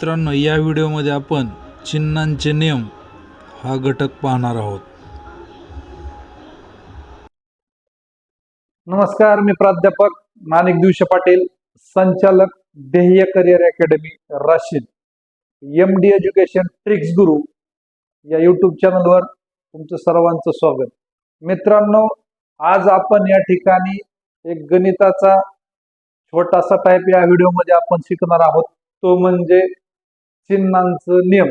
मित्रांनो या व्हिडिओमध्ये आपण चिन्हांचे नियम हा घटक पाहणार आहोत. नमस्कार मी प्राध्यापक माणिक दिवशी पाटील संचालक Dhyey career academy Rashid. M D education tricks Guru या युट्यूब चॅनलवर तुमचं सर्वांचं स्वागत. मित्रांनो आज आपण या ठिकाणी एक गणिताचा छोटासा टाईप या व्हिडिओमध्ये आपण शिकणार आहोत. तो म्हणजे चिन्हांचं नियम.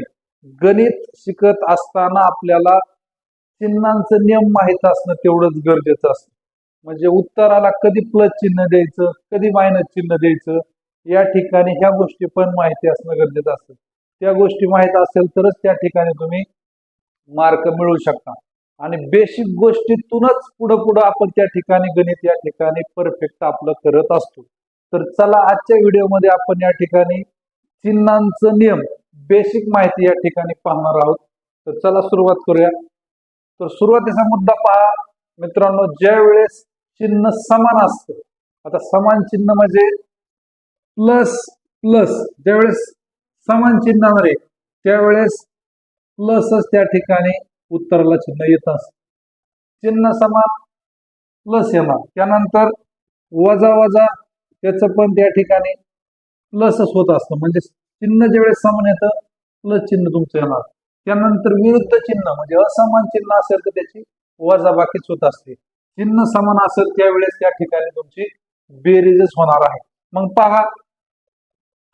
गणित शिकत असताना आपल्याला चिन्हांचं नियम माहीत असणं तेवढंच गरजेचं असतं. म्हणजे उत्तराला कधी प्लस चिन्ह द्यायचं कधी मायनस चिन्ह द्यायचं या ठिकाणी ह्या गोष्टी पण माहिती असणं गरजेचं असतं. त्या गोष्टी माहीत असेल तरच त्या ठिकाणी तुम्ही मार्क मिळवू शकता. आणि बेसिक गोष्टीतूनच पुढं पुढं आपण त्या ठिकाणी गणित या ठिकाणी परफेक्ट आपलं करत असतो. तर चला आजच्या व्हिडिओमध्ये आपण या ठिकाणी चिन्हांचं नियम बेसिक माहिती या ठिकाणी पाहणार आहोत. तर चला सुरुवात करूया. तर सुरुवातीचा मुद्दा पहा. मित्रांनो ज्या वेळेस चिन्ह समान असतं आता समान चिन्ह म्हणजे प्लस प्लस ज्यावेळेस समान चिन्ह आहे त्यावेळेस प्लसच त्या ठिकाणी उत्तराला चिन्ह येत असत. चिन्ह समान प्लस येणार. त्यानंतर वजा वजा त्याचं पण त्या ठिकाणी प्लसच होत असतं. म्हणजे चिन्ह ज्यावेळेस समान येतं प्लस चिन्ह तुमचं येणार. त्यानंतर विरुद्ध चिन्ह म्हणजे असमान चिन्ह असेल तर त्याची वजाबाकीच होत असते. चिन्ह समान असेल त्यावेळेस त्या ठिकाणी तुमची बेरीजच होणार आहे. मग पहा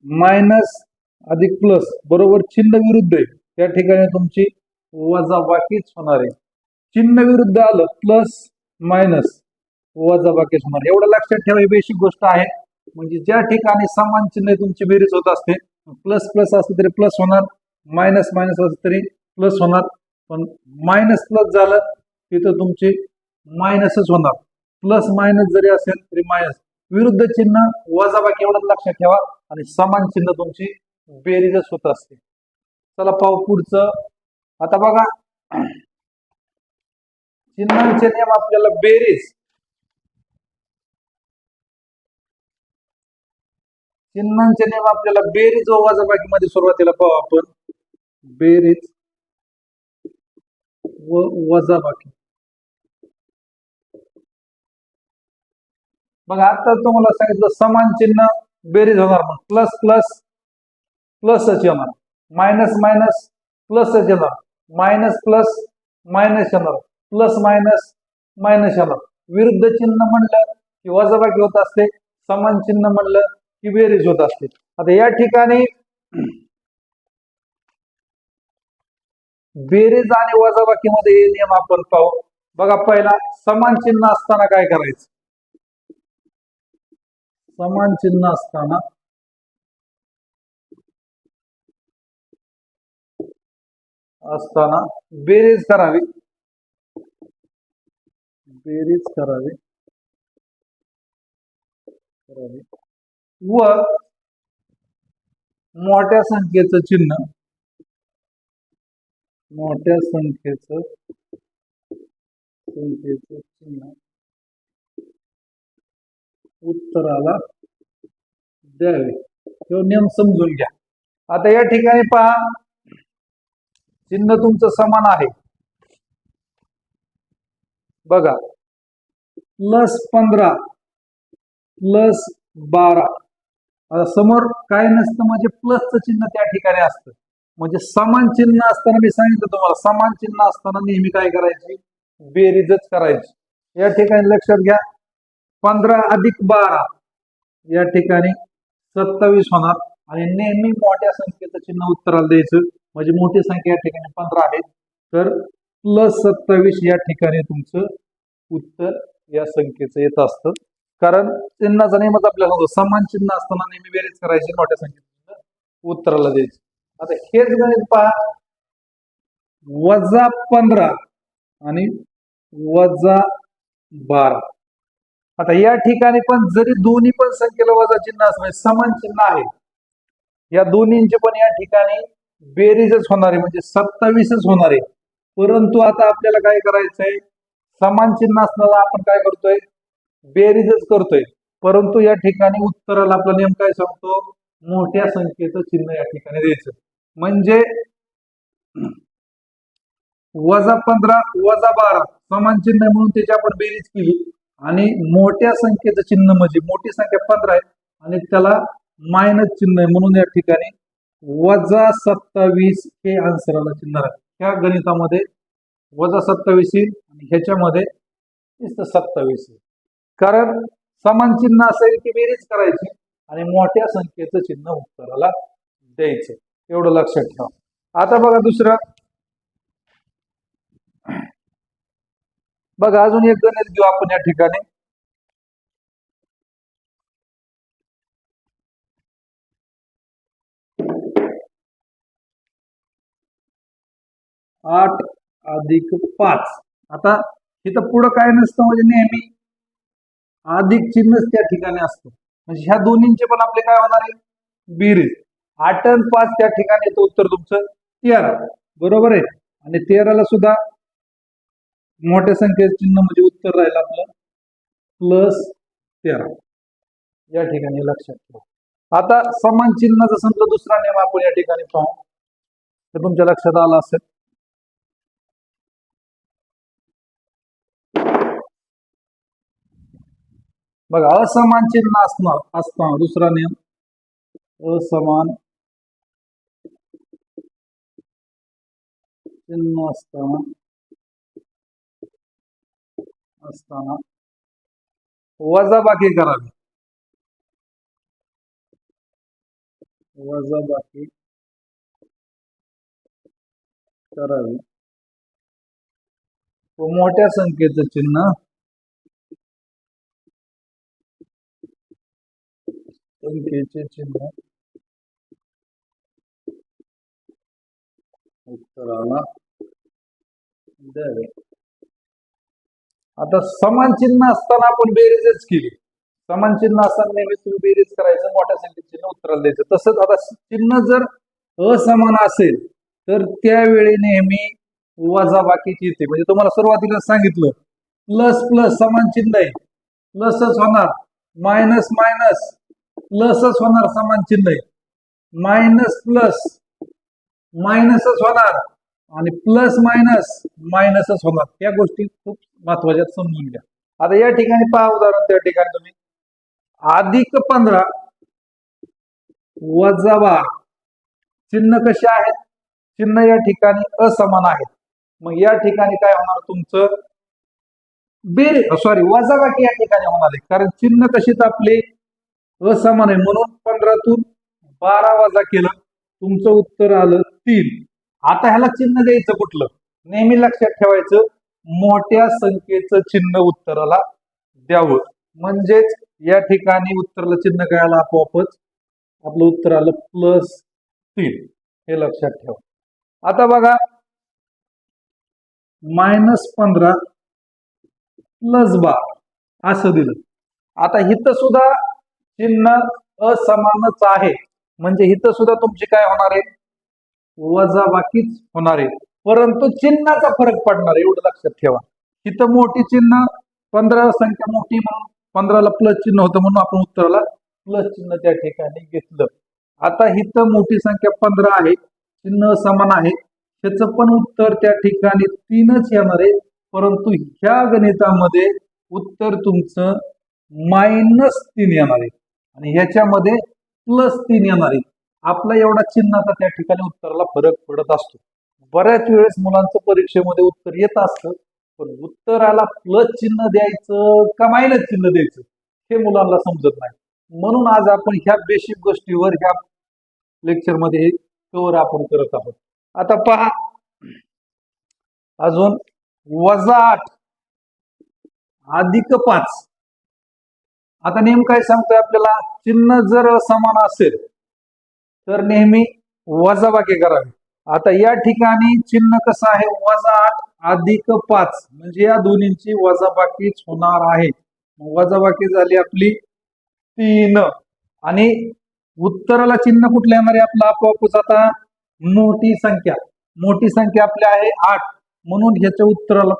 मायनस अधिक प्लस बरोबर चिन्ह विरुद्ध आहे. त्या ठिकाणी तुमची वजाबाकीच होणार आहे. चिन्ह विरुद्ध आलं प्लस मायनस वजाबाकीच होणार. एवढं लक्षात ठेवा ही बेसिक गोष्ट आहे. म्हणजे ज्या ठिकाणी समान चिन्ह तुमची बेरीज होत असते प्लस प्लस असलं तरी प्लस होणार मायनस मायनस असलं तरी प्लस होणार पण मायनस प्लस झालं तिथं तुमची मायनसच होणार. प्लस मायनस जरी असेल तरी मायनस विरुद्ध चिन्ह वजाबाकी एवढं लक्षात ठेवा आणि समान चिन्ह तुमची बेरीजच होत असते. चला पाहू पुढचं. आता बघा. चिन्हांचे नियम आपल्याला बेरीज चिन्हांचे नियम आपल्याला बेरीज व वजाबाकी मध्ये सुरुवातीला पाहू आपण. बेरीज व वजाबाकी बघा आता तुम्हाला सांगितलं समान चिन्ह बेरीज होणार मग प्लस प्लस प्लसच येणार. मायनस मायनस प्लसच येणार. मायनस प्लस मायनस येणार. प्लस मायनस मायनस येणार. विरुद्ध चिन्ह म्हणलं की वजाबाकी होत असते. समान चिन्ह म्हणलं ती बेरीज होत असते. आता या ठिकाणी बेरीज आणि वजाबाकीमध्ये हे नियम आपण पाहू. बघा पहिला समान चिन्ह असताना काय करायचं? समान चिन्ह असताना असताना बेरीज करावी. बेरीज करावी. करावी. व मोठ्या संख्येचं चिन्ह. मोठ्या संख्येचं संख्येचं चिन्ह. उत्तराला द्यावे. तो नियम समजून घ्या. आता या ठिकाणी पहा. चिन्ह तुमचं समान आहे. बघा. प्लस पंधरा. प्लस बारा. समोर काय नसतं म्हणजे प्लसचं चिन्ह त्या ठिकाणी असतं. म्हणजे समान चिन्ह असताना मी सांगितलं तुम्हाला समान चिन्ह असताना नेहमी काय करायची? बेरीजच करायची. या ठिकाणी लक्षात घ्या पंधरा अधिक बारा. या ठिकाणी सत्तावीस होणार. आणि नेहमी मोठ्या संख्येचं चिन्ह उत्तराला द्यायचं. म्हणजे मोठी संख्या या ठिकाणी पंधरा आहे. तर प्लस सत्तावीस या ठिकाणी तुमचं उत्तर या संख्येचं येत असतं. कारण चिन्हाचा नेहमीच आपल्याला सांगतो समान चिन्ह असताना नेहमी बेरीज करायची मोठ्या संख्येत उत्तराला द्यायची. आता हेच गणित पहा. वजा पंधरा आणि वजा बारा. आता या ठिकाणी पण जरी दोन्ही पण संख्येला वजा चिन्ह असं म्हणजे समान चिन्ह आहे. या दोन्हींचे पण या ठिकाणी बेरीजच होणार आहे म्हणजे सत्तावीसच होणार आहे. परंतु आता आपल्याला काय करायचंय? समान चिन्ह असताना आपण काय करतोय? बेरीजच करतोय. परंतु या ठिकाणी उत्तराला आपला नियम काय सांगतो? मोठ्या संख्येचं चिन्ह या ठिकाणी द्यायचं. म्हणजे वजा पंधरा वजा बारा समान चिन्ह म्हणून त्याची आपण बेरीज केली. आणि मोठ्या संख्येचं चिन्ह म्हणजे मोठी संख्या पंधरा आहे आणि त्याला मायनस चिन्ह आहे म्हणून या ठिकाणी वजा सत्तावीस हे आन्सरला चिन्ह आहे ह्या गणितामध्ये वजा सत्तावीस येईल आणि ह्याच्यामध्ये सत्तावीस येईल कारण समान चिन्ह असेल की बेरीज करायची आणि मोठ्या संख्येचं चिन्ह उत्तराला द्यायचं. एवढं लक्षात ठेवा. आता बघा दुसरं. बघा अजून एक गणित घेऊ आपण या ठिकाणी. आठ अधिक पाच. आता इथं पुढं काय नसतं म्हणजे नेहमी अधिक चिन्हच त्या ठिकाणी असतो. म्हणजे ह्या दोन्हींचे पण आपले काय होणार आहे? बेरीज आठ आणि पाच त्या ठिकाणी येतं. उत्तर तुमचं तेरा. बरोबर आहे? आणि तेराला सुद्धा मोठ्या संख्येचं चिन्ह म्हणजे उत्तर राहील आपलं. प्लस तेरा. या ठिकाणी लक्षात ठेवा. आता समान चिन्हाचा समजा दुसरा नियम आपण या ठिकाणी पाहू. तर तुमच्या लक्षात आला असेल. बघा असमान चिन्ह असणार असणार दुसरा नियम. असमान चिन्ह असताना असताना वजाबाकी करावी. वजाबाकी करावी. मोठ्या संख्येचं चिन्ह चिन्ह उत्तराला द्यावे. आता समान चिन्ह असताना आपण बेरीजच केली. समान चिन्ह असताना नेहमीच तुम्ही बेरीज करायचं मोठ्या संख्येत चिन्ह उत्तराला द्यायचं. तसंच आता चिन्ह जर असमान असेल तर त्यावेळी नेहमी वजा बाकीची येते. म्हणजे तुम्हाला सुरुवातीला सांगितलं प्लस प्लस समान चिन्ह आहे. प्लसच होणार. Minus minus. प्लसच होणार समान चिन्ह आहे. मायनस प्लस मायनसच होणार आणि प्लस मायनस मायनसच होणार. या गोष्टी खूप महत्त्वाच्या समजून घ्या. आता या ठिकाणी पहा उदाहरण त्या ठिकाणी तुम्ही. अधिक पंधरा वजा चिन्ह कसे आहेत? चिन्ह या ठिकाणी असमान आहेत. मग या ठिकाणी काय होणार तुमचं? बेरे सॉरी वजाबाकी या ठिकाणी होणार आहे. कारण चिन्ह कशीच आपली असमान आहे. म्हणून पंधरातून बारा वजा केलं. तुमचं उत्तर आलं तीन. आता ह्याला चिन्ह द्यायचं कुठलं? नेहमी लक्षात ठेवायचं मोठ्या संख्येचं चिन्ह उत्तराला द्यावं. म्हणजेच या ठिकाणी उत्तराला चिन्ह काय आलं आपोआपच? आपलं उत्तर आलं प्लस तीन. हे लक्षात ठेवा. आता बघा मायनस पंधरा प्लस बारा. असं दिलं. आता हिथं सुद्धा चिन्ह असमानच आहे. म्हणजे इथं सुद्धा तुमची काय होणार आहे? वजाबाकीच होणार आहे. परंतु चिन्हाचा फरक पडणार आहे एवढं लक्षात ठेवा. इथं मोठी चिन्ह पंधरा संख्या मोठी म्हणून पंधराला प्लस चिन्ह होतं म्हणून आपण उत्तराला प्लस चिन्ह त्या ठिकाणी घेतलं. आता इथं मोठी संख्या पंधरा आहे चिन्ह समान आहे. त्याचं पण उत्तर त्या ठिकाणी तीनच येणार आहे. परंतु ह्या गणितामध्ये उत्तर तुमचं मायनस तीन येणार आहे. आणि ह्याच्यामध्ये प्लस तीन येणार आहे. आपला एवढा चिन्हाचा त्या ठिकाणी उत्तराला फरक पडत असतो. बऱ्याच वेळेस मुलांचं परीक्षेमध्ये उत्तर येत असतं पण उत्तराला प्लस चिन्ह द्यायचं का मायनस चिन्ह द्यायचं हे मुलांना समजत नाही. म्हणून आज आपण ह्या बेसिक गोष्टीवर ह्या लेक्चरमध्ये हे कवर आपण करत आहोत. आता पहा. अजून वजा आठ अधिक पाच. आता नेम काय सांगतोय आपल्याला? चिन्ह जर समान असेल तर नेहमी वजाबाकी करावी. आता या ठिकाणी चिन्ह कसं आहे? वजा आठ अधिक पाच. म्हणजे या दोन्हींची वजाबाकीच होणार आहे. वजाबाकी झाली आपली तीन. आणि उत्तराला चिन्ह कुठलं येणार आहे? आपला आपोआपच आता मोठी संख्या. मोठी संख्या आपली आहे आठ. म्हणून ह्याच्या उत्तराला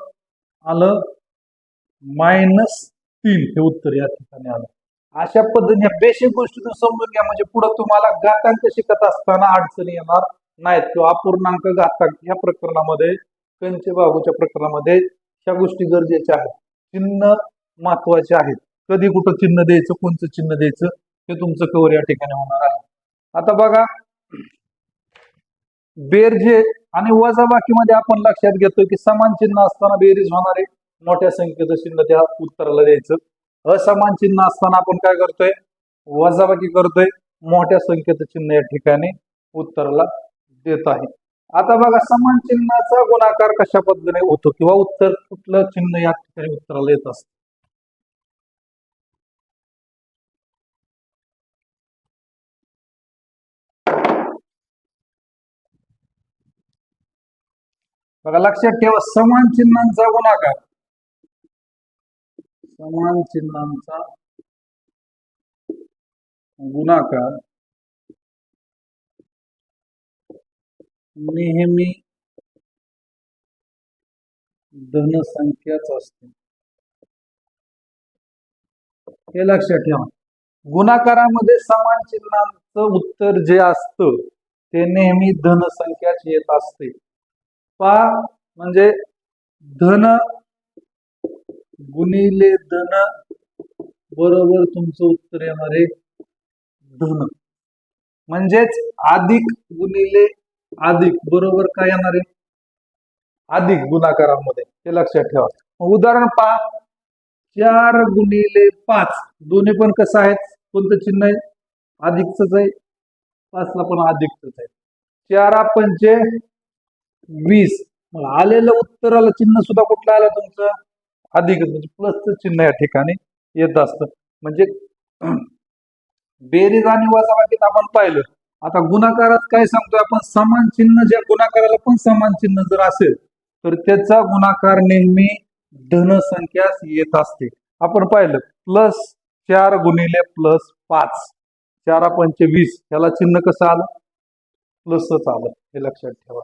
आलं मायनस तीन हे उत्तर या ठिकाणी आलं. अशा पद्धतीने बेसिक गोष्टी समजून घ्या. म्हणजे पुढे तुम्हाला घातांक शिकत असताना अडचणी येणार नाहीत. किंवा अपूर्णांक घातांक या प्रकरणामध्ये कंच बाहूच्या प्रकरणामध्ये ह्या गोष्टी गरजेच्या आहेत. चिन्ह महत्त्वाचे आहेत. कधी कुठं चिन्ह द्यायचं कोणतं चिन्ह द्यायचं हे तुमचं कवर या ठिकाणी होणार आहे. आता बघा बेरजे आणि वजाबाकीमध्ये आपण लक्षात घेतो की समान चिन्ह असताना बेरीज होणारे मोठ्या संख्येचं चिन्ह त्या उत्तराला द्यायचं. असमान चिन्ह असताना आपण काय करतोय? वजाबाकी करतोय. मोठ्या संख्येचं चिन्ह या ठिकाणी उत्तराला देत आहे. आता बघा समान चिन्हाचा गुणाकार कशा पद्धतीने होतो किंवा उत्तर कुठलं चिन्ह या ठिकाणी उत्तराला येत असत? बघा लक्षात ठेवा समान चिन्हांचा गुणाकार. समान चिन्हांचा गुणाकार नेहमी धनसंख्याच असते. हे लक्षात ठेवा. गुणाकारामध्ये समान चिन्हांचं उत्तर जे असतं ते नेहमी धनसंख्याच येत असते. पा म्हणजे धन गुणिले धन बरोबर तुमचं उत्तर येणार आहे धन. म्हणजेच अधिक गुणिले अधिक बरोबर काय येणार आहे? अधिक गुणाकारामध्ये हे लक्षात ठेवा. उदाहरण पहा. चार गुणिले पाच दोन्ही पण कसं आहेत? कोणतं चिन्ह आहे? अधिकच आहे. पाचला पण अधिकच आहे. चारा पंचे वीस. मग आलेलं उत्तराला चिन्ह सुद्धा कुठलं आलं तुमचं? अधिक म्हणजे प्लसचं चिन्ह या ठिकाणी येत असतं. म्हणजे बेरीज आणि वजाबाकीत आपण पाहिलं आता गुणाकारात काय सांगतोय आपण? समान चिन्ह ज्या गुणाकाराला पण समान चिन्ह जर असेल तर त्याचा गुणाकार नेहमी धनसंख्यास येत असते. आपण पाहिलं प्लस चार गुणिले प्लस पाच चारा पंचे वीस चिन्ह कसं आलं? प्लसच आलं हे लक्षात ठेवा.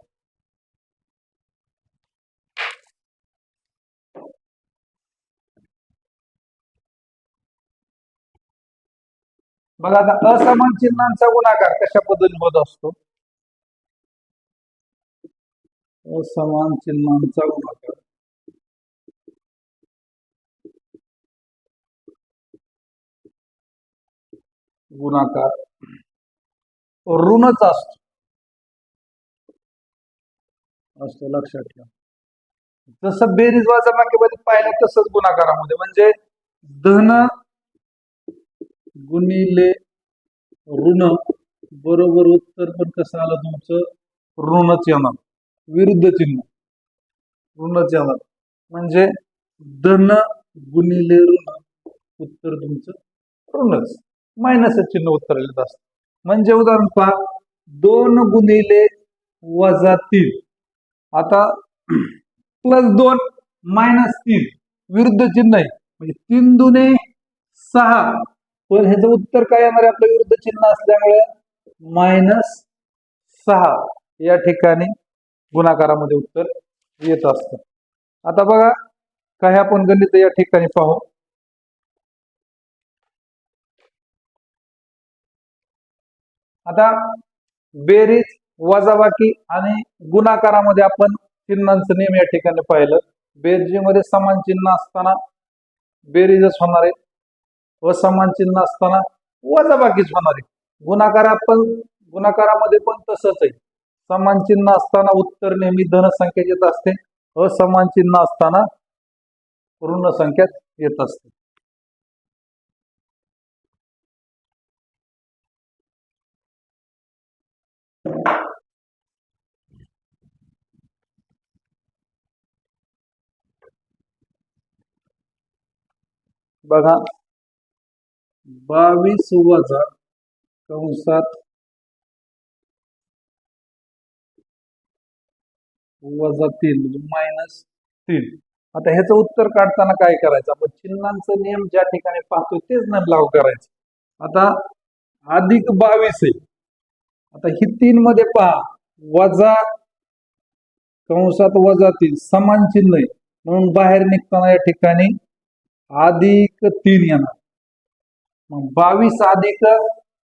बघा आता असमान चिन्हांचा गुणाकार कशा पद्धतीने होत असतो? असमान चिन्हांचा गुणाकार. गुणाकार ऋणच असतो. असतो लक्षात ठेवा. जसं बेरीज वजाबाकीमध्ये पाहिलं तसंच गुणाकारामध्ये. म्हणजे धन गुणिले ऋण बरोबर उत्तर पण कसं आलं तुमचं? ऋणच येणार. विरुद्ध चिन्ह. ऋणच येणार. म्हणजे धन गुणिले ऋण उत्तर तुमचं ऋणच. मायनस चिन्ह उत्तर येत असतं. म्हणजे उदाहरण पहा दोन गुणिले वजा तीन. आता प्लस दोन मायनस तीन. विरुद्ध चिन्ह आहे. म्हणजे तीन दुने सहा. पण ह्याचं उत्तर काय येणार आहे? आपलं विरुद्ध चिन्ह असल्यामुळे मायनस सहा या ठिकाणी गुणाकारामध्ये उत्तर येत असत. आता बघा काही आपण गणित या ठिकाणी पाहू. आता बेरीज वजाबाकी आणि गुणाकारामध्ये आपण चिन्हांचं नियम या ठिकाणी पाहिलं. बेरजीमध्ये समान चिन्ह असताना बेरीजच होणार आहे. असमान चिन्ह असताना वजाबाकीच होणार आहे. गुणाकारात पण गुणाकारामध्ये पण तसंच आहे. समान चिन्ह असताना उत्तर नेहमी धनसंख्येत येत असते. असमान चिन्ह असताना ऋण संख्यात येत असते. बघा बावीस वजा कंसात वजा तीन म्हणजे मायनस तीन. आता ह्याचं उत्तर काढताना काय करायचं? आपण चिन्हांचा नियम ज्या ठिकाणी पाहतो तेच न लागू करायचं. आता अधिक बावीस आहे. आता ही तीन मध्ये पहा. वजा कंसात वजा तीन समान चिन्ह आहे. म्हणून बाहेर निघताना या ठिकाणी अधिक तीन येणार. मग बावीस अधिक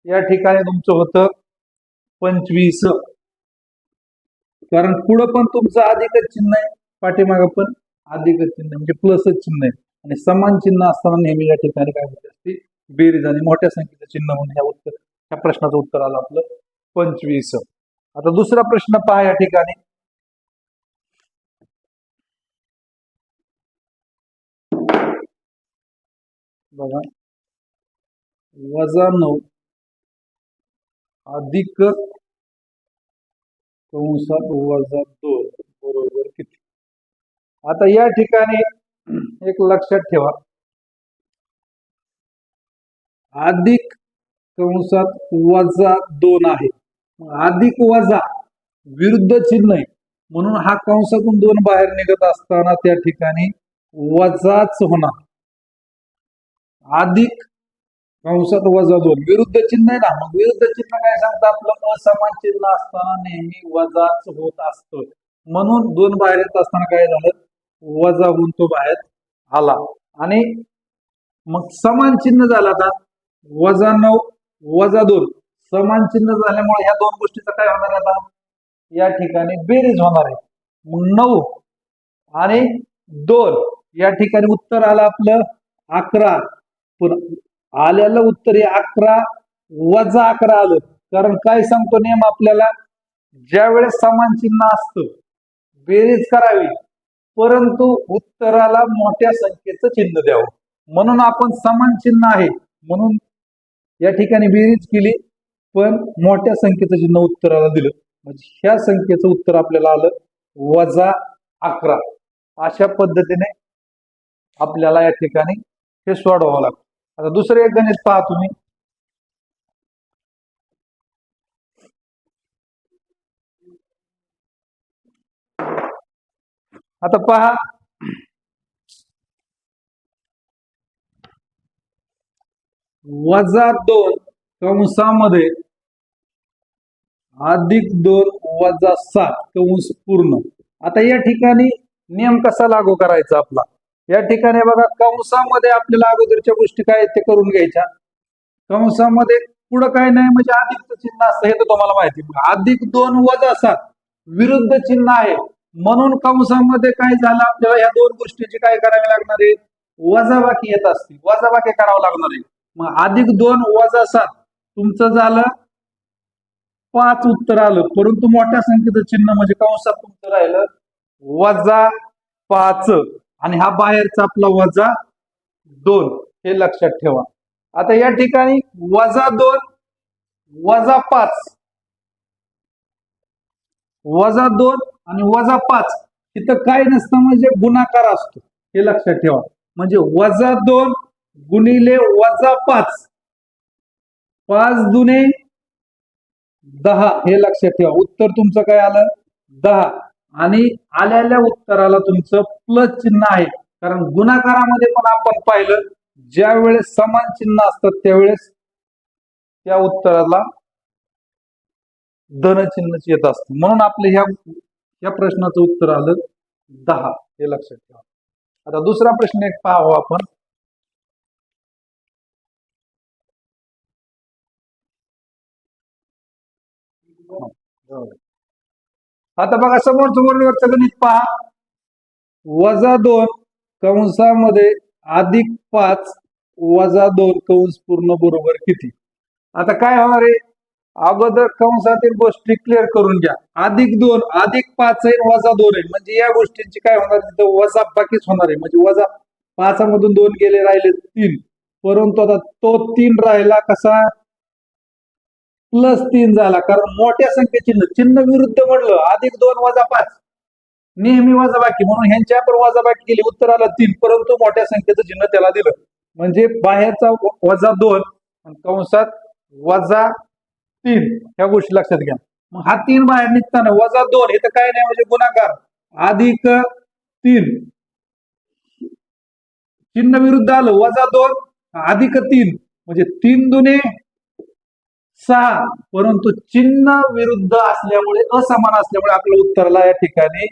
या ठिकाणी तुमचं होतं पंचवीस. कारण पुढं पण तुमचं अधिकच चिन्ह आहे पाठीमागं पण अधिकच चिन्ह आहे, म्हणजे प्लसच चिन्ह आहे. आणि समान चिन्ह असताना नेहमी या ठिकाणी काय होते असते? बेरीज आणि मोठ्या संख्येचं चिन्ह म्हणून या उत्तर ह्या प्रश्नाचं उत्तर आलं आपलं पंचवीस. आता दुसरा प्रश्न पहा या ठिकाणी. बघा. वजा नऊ अधिक कंसात वजा दोन बरोबर किती? आता या ठिकाणी एक लक्षात ठेवा. अधिक कंसात वजा दोन आहे. अधिक वजा विरुद्ध चिन्ह आहे. म्हणून हा कंसातून दोन बाहेर निघत असताना त्या ठिकाणी वजाच होणार. अधिक कंसात वजा दोन. विरुद्ध चिन्ह आहे ना. मग विरुद्ध चिन्ह काय सांगतं आपलं? असमान चिन्ह असताना नेहमी वजाच होत असतं. म्हणून दोन बाहेर येत असताना काय झालं? वजा होऊन तो बाहेर आला. आणि मग समान चिन्ह झाला आता. वजा नऊ वजा दोन. समान चिन्ह झाल्यामुळे ह्या दोन गोष्टीचा काय होणार आहे आता? या ठिकाणी बेरीज होणार आहे. मग नऊ आणि दोन. या ठिकाणी उत्तर आलं आपलं अकरा. पण आलेलं उत्तर हे अकरा वजा अकरा आलं. कारण काय सांगतो नियम आपल्याला? ज्या वेळेस समान चिन्ह असतं बेरीज करावी. परंतु उत्तराला मोठ्या संख्येचं चिन्ह द्यावं. म्हणून आपण समान चिन्ह आहे. म्हणून या ठिकाणी बेरीज केली पण मोठ्या संख्येचं चिन्ह उत्तराला दिलं. म्हणजे ह्या संख्येचं उत्तर आपल्याला आलं वजा अकरा. अशा पद्धतीने आपल्याला या ठिकाणी हे सोडवावं लागतं. आता दुसरं एक गणित पहा तुम्ही. आता पहा. वजा दोन कंसामध्ये अधिक दोन वजा सात कंस पूर्ण. आता या ठिकाणी नियम कसा लागू करायचा आपला? या ठिकाणी बघा कंसामध्ये आपल्याला अगोदरच्या गोष्टी काय आहेत ते करून घ्यायच्या. कंसामध्ये पुढं काय नाही म्हणजे अधिक चिन्ह असतं हे तर तुम्हाला माहिती आहे. अधिक दोन वजा सात विरुद्ध चिन्ह आहे. म्हणून कंसामध्ये काय झालं आपल्याला या दोन गोष्टीची काय करावी लागणार आहे? वजाबाकी येत असते. वजाबाकी करावं लागणार आहे. मग अधिक दोन वजा सात तुमचं झालं पाच उत्तर आलं. परंतु मोठ्या संख्येचं चिन्ह म्हणजे कंसात तुमचं राहिलं वजा पाच. आणि हा बाहेरचा आपला वजा दोन हे लक्षात ठेवा. आता या ठिकाणी वजा दोन वजा पाच. वजा दोन आणि वजा पाच इथं काय नसतं म्हणजे गुणाकार असतो. हे लक्षात ठेवा. म्हणजे वजा दोन गुणिले वजा पाच. पाच दुने दहा हे लक्षात ठेवा. उत्तर तुमचं काय आलं? दहा. आणि आलेल्या उत्तराला तुमचं प्लस चिन्ह आहे. कारण गुणाकारामध्ये पण आपण पाहिलं ज्या वेळेस समान चिन्ह असतात त्यावेळेस त्या उत्तराला धन चिन्ह येत असतं. म्हणून आपलं ह्या ह्या प्रश्नाचं उत्तर आलं दहा. हे लक्षात ठेवा. आता दुसरा प्रश्न एक पाहू आपण. हो. आता बघा समोर समोर गणित पहा. वजा दोन कंसामध्ये अधिक पाच वजा दोन कंस पूर्ण बरोबर किती? आता काय होणार आहे? अगोदर कंसातील गोष्टी क्लिअर करून घ्या. अधिक दोन अधिक पाच आहे वजा दोन आहे. म्हणजे या गोष्टींची काय होणार तिथं वजा बाकीच होणार आहे. म्हणजे वजा पाचामधून दोन गेले राहिले तीन. परंतु आता तो तीन राहिला कसा? प्लस तीन झाला. कारण मोठ्या संख्ये चिन्ह चिन्ह विरुद्ध म्हणलं अधिक दोन वजा पाच. नेहमी वजाबाकी. म्हणून ह्यांच्यावर पण वजाबाकी केली. उत्तर आलं तीन परंतु मोठ्या संख्येचं चिन्ह त्याला दिलं. म्हणजे बाहेरचा वजा दोन कंसात वजा तीन. ह्या गोष्टी लक्षात घ्या. मग हा तीन बाहेर निघताना वजा दोन हे तर काय नाही म्हणजे गुणाकार. अधिक तीन. चिन्ह विरुद्ध आलं वजा दोन अधिक तीन. म्हणजे तीन दुने सहा परंतु चिन्ह विरुद्ध असल्यामुळे असमान असल्यामुळे आपल्या उत्तराला या ठिकाणी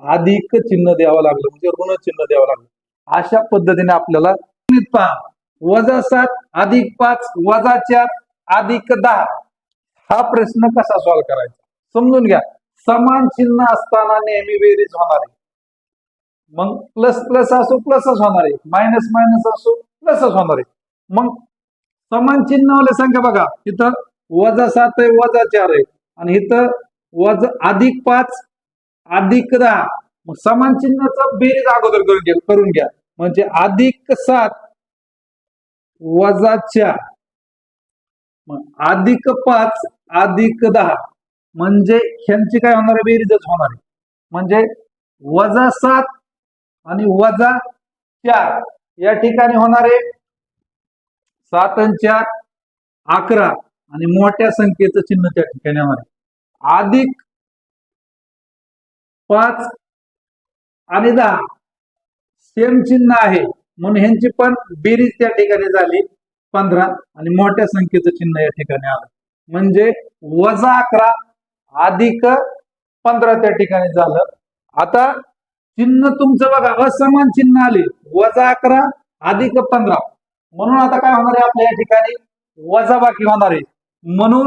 अधिक चिन्ह द्यावं लागलं. म्हणजे ऋण चिन्ह द्यावं लागलं. अशा पद्धतीने आपल्याला पहा. वजा सात अधिक पाच वजा चार अधिक दहा. हा प्रश्न कसा सॉल्व्ह करायचा? समजून घ्या. समान चिन्ह असताना नेहमी बेरीज होणार आहे. मग प्लस प्लस असो प्लसच होणार आहे. मायनस मायनस असो प्लसच होणार आहे. मग समान चिन्हवाले संख्या बघा. इथं वजा सात आहे वजा चार आहे. आणि इथं वजा अधिक पाच अधिक दहा. मग समान चिन्हाचा बेरीज अगोदर करून घ्या करून घ्या. म्हणजे अधिक सात वजा चार. मग अधिक पाच अधिक दहा. म्हणजे ह्यांची काय होणार आहे? बेरीजच होणार आहे. म्हणजे वजा सात आणि वजा चार. या ठिकाणी होणारे सात चार अकरा आणि मोठ्या संख्येचं चिन्ह त्या ठिकाणी अधिक पाच आणि दहा सेम चिन्ह आहे. म्हणून ह्यांची पण बेरीज त्या ठिकाणी झाली पंधरा आणि मोठ्या संख्येचं चिन्ह या ठिकाणी आलं. म्हणजे वजा अकरा अधिक पंधरा त्या ठिकाणी झालं. आता चिन्ह तुमचं बघा असमान चिन्ह आले. वजा अकरा अधिक पंधरा. म्हणून आता काय होणार आहे आपल्या या ठिकाणी? वजाबाकी होणार आहे. म्हणून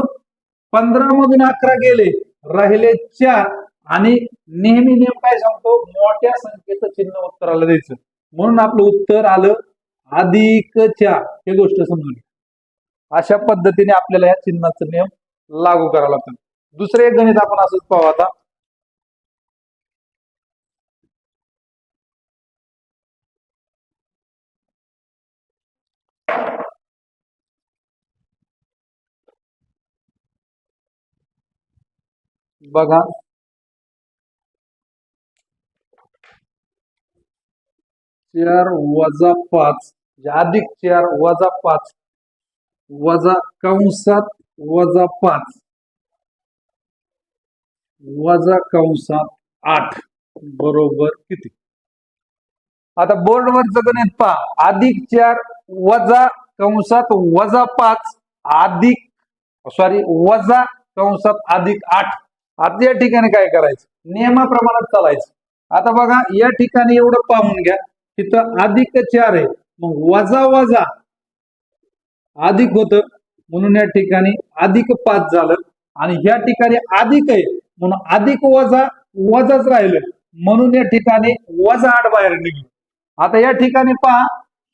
पंधरा मधून अकरा गेले राहिले चार आणि नेहमी नेम काय सांगतो? मोठ्या संख्येचं चिन्ह उत्तराला द्यायचं. म्हणून आपलं उत्तर आलं अधिक चार हे गोष्ट समजून घ्या. अशा पद्धतीने आपल्याला या चिन्हाचं नियम लागू करावं लागतं. दुसरे एक गणित आपण असंच पाहू आता. बघा. चार वजा पाच. अधिक चार वजा पाच. वजा कंसात वजा पाच. वजा कंसात आठ. बरोबर किती? आता बोर्डवरचं गणित पहा. अधिक चार वजा कंसात वजा पाच. अधिक सॉरी वजा कंसात अधिक आठ. आता या ठिकाणी काय करायचं? नियमाप्रमाणात चालायचं. आता बघा या ठिकाणी एवढं पाहून घ्या. तिथं अधिक चार आहे. मग वजा वजा अधिक होत. म्हणून या ठिकाणी अधिक पाच झालं. आणि ह्या ठिकाणी अधिक आहे. म्हणून अधिक वजा वजाच राहिलं. म्हणून या ठिकाणी वजा आठ बाहेर निघली. आता या ठिकाणी पहा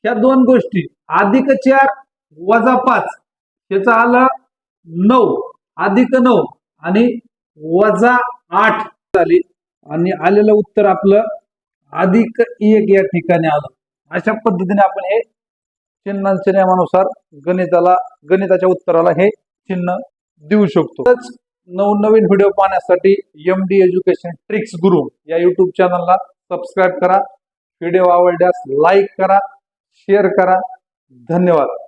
ह्या दोन गोष्टी. अधिक चार वजा पाच. ह्याचं आलं नऊ. अधिक नऊ. आणि वजा आठ झाली. आणि आलेलं उत्तर आपलं अधिक एक या ठिकाणी आलं. अशा पद्धतीने आपण हे चिन्हांच्या नियमानुसार गणिताला गणिताच्या उत्तराला हे चिन्ह देऊ शकतो. तसंच नवनवीन व्हिडिओ पाहण्यासाठी M D education tricks Guru या युट्यूब चॅनलला सबस्क्राईब करा. व्हिडिओ आवडल्यास लाईक करा शेअर करा. धन्यवाद.